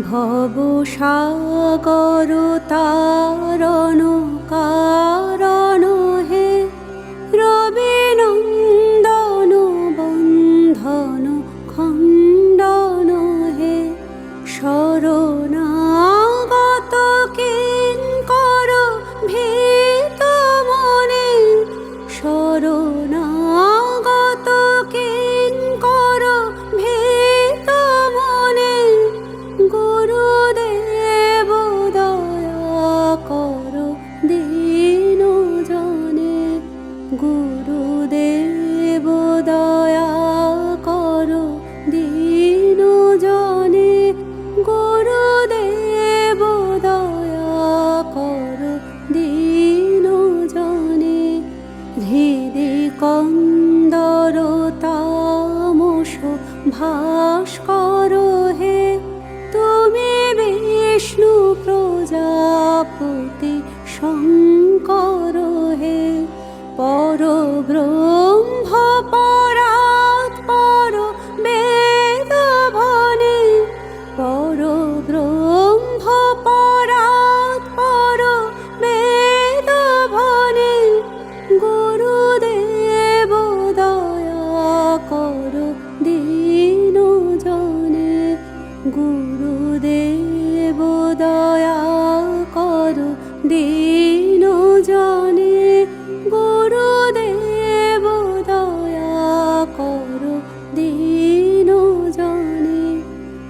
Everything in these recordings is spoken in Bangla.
ভব সাগর তারণ কারণ গুরুদেব দয়া কর দীন জনে গুরুদেব দয়া কর দীন জনে। হৃদি কন্দর তামস ভাস্কর ব্রহ্ম পরাৎ পর বেদ ভনে পর ব্রহ্ম পরাৎ পর গুরুদেব দয়া কর দীন জনে, গুরুদেব দয়া কর দীন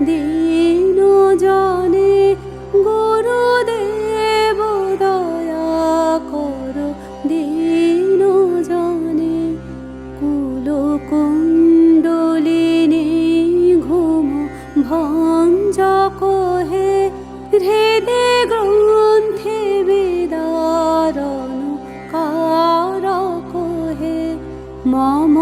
দীন জনে, গুরুদেব দয়া করো দীন জনে। কুলকুণ্ডলিনী ঘুম ভঞ্জক হে হৃদে গ্রন্থে বেদারণ কারক হে মম